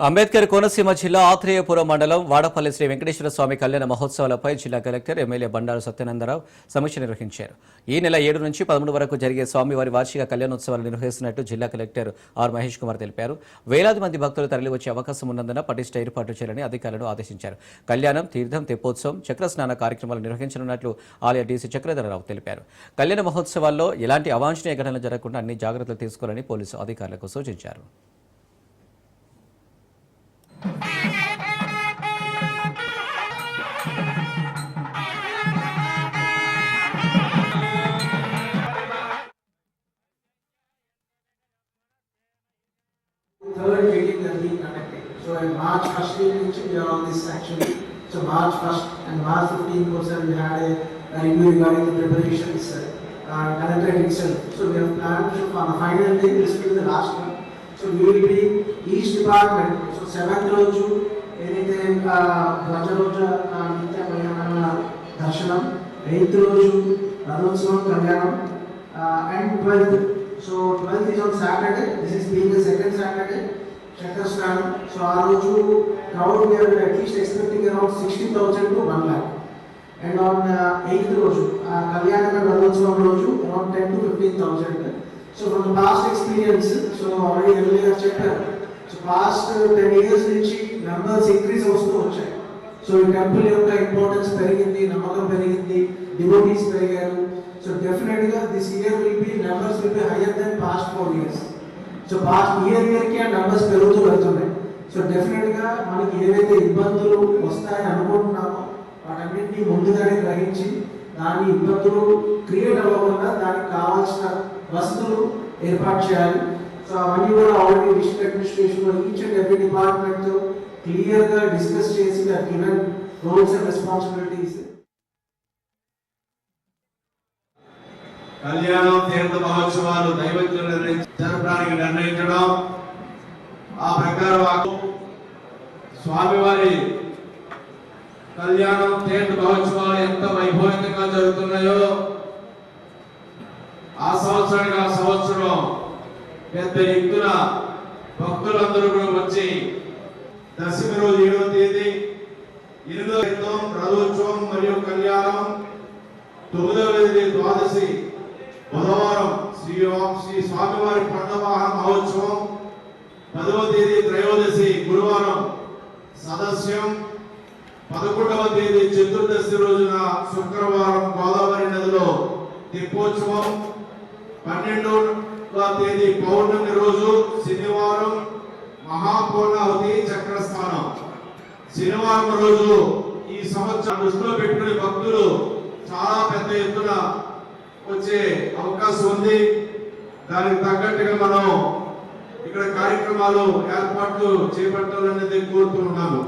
అంబేద్కర్ కోనసీమ జిల్లా ఆత్రేయపురం మండలం వాడపల్లి శ్రీ వెంకటేశ్వర స్వామి కళ్యాణ మహోత్సవాలపై జిల్లా కలెక్టర్ ఎమ్మెల్యే బండారు సత్యనందరావు సమీక్ష నిర్వహించారు. ఈ నెల ఏడు నుంచి పదమూడు వరకు జరిగే స్వామివారి వార్షిక కళ్యాణోత్సవాలు నిర్వహిస్తున్నట్టు జిల్లా కలెక్టర్ ఆర్ మహేష్ కుమార్ తెలిపారు. వేలాది మంది భక్తులు తరలివచ్చే అవకాశం ఉన్నందున పటిష్ట ఏర్పాటు చేయాలని అధికారులను ఆదేశించారు. కళ్యాణం తీర్థం తెప్పోత్సవం చక్రస్నాన కార్యక్రమాలు నిర్వహించనున్నట్లు ఆలయ డీసీ చక్రధరరావు తెలిపారు. కళ్యాణ మహోత్సవాల్లో ఎలాంటి అవాంఛనీయ ఘటనలు జరగకుండా అన్ని జాగ్రత్తలు తీసుకోవాలని పోలీసు అధికారులకు సూచించారు. Third meeting that we conducted. So in March first week, which we are on this actually. So March first and March fifteenth also we had a, review regarding the preparations, uh, conducted itself. So we have planned to, on the final day, this will be the last one. So we will be each department, seventh రోజు ఏదైతే ధ్వజ రోజు నిత్య కళ్యాణ దర్శనం eighth రోజు రథోత్సవం కళ్యాణం and twelfth so twelfth is on Saturday this is being second Saturday చక్రస్నానం so ఆ రోజు crowd we are at least expecting around sixty thousand to one lakh and on eighth రోజు ఆ కళ్యాణ రథోత్సవం రోజు around ten to fifteen thousand so from past experience so already ఎర్లీగా చెప్పారు past ten years నుంచి నెంబర్స్ ఇంక్రీజ్ వస్తూ వచ్చాయి. సో ఈ టెంపుల్ యొక్క ఇంపార్టెన్స్ పెరిగింది నమ్మకం పెరిగింది డివోటీస్ పెరిగారు. సో డెఫినెట్గా this year will be numbers will be higher than past four years so past year ఇయర్కి ఆ నెంబర్స్ పెరుగుతూ వెళ్తున్నాయి. సో డెఫినెట్గా మనకి ఏవైతే ఇబ్బందులు వస్తాయని అనుకుంటున్నామో వాటన్నింటినీ ముందుగానే గ్రహించి దాని ఇబ్బందులు క్రియేట్ అవ్వకుండా దానికి కావాల్సిన వసతులు ఏర్పాటు చేయాలి. సో అవన్నీ కూడా already district administration each and every department క్లియర్గా డిస్కస్ చేసి గివెన్ రోల్స్ అండ్ రెస్పాన్సిబిలిటీస్ కళ్యాణం తీర్థ మహోత్సవాలు దైవజ్ఞులు జరపడానికి నిర్ణయించడం. ఆ ప్రకారం స్వామివారి కళ్యాణం తీర్థ మహోత్సవాలు ఎంత వైభవంతంగా జరుగుతున్నాయో ఆ సంవత్సరానికి ఆ సంవత్సరం పెద్ద ఎత్తున భక్తులందరూ కూడా వచ్చి దశమి రోజు ఏడవ తేదీ ఎనిమిదవ క్రితం రథోత్సవం మరియు కళ్యాణం తొమ్మిదవ తేదీ ద్వాదశి బుధవారం శ్రీ శ్రీ స్వామివారి పండవాహన మహోత్సవం పదవ తేదీ త్రయోదశి గురువారం సదస్యం పదకొండవ తేదీ చతుర్దశి రోజున శుక్రవారం గోదావరి నదిలో దీపోత్సవం పన్నెండు తేదీ పౌర్ణమి రోజు శనివారం మహాపూర్ణావతి చక్రస్థానం శనివారం రోజు ఈ సంవత్సరం దృష్టిలో పెట్టుకునే భక్తులు చాలా పెద్ద ఎత్తున వచ్చే అవకాశం ఉంది. దానికి తగ్గట్టుగా మనం ఇక్కడ కార్యక్రమాలు ఏర్పాట్లు చేపట్టాలనేది కోరుతున్నాము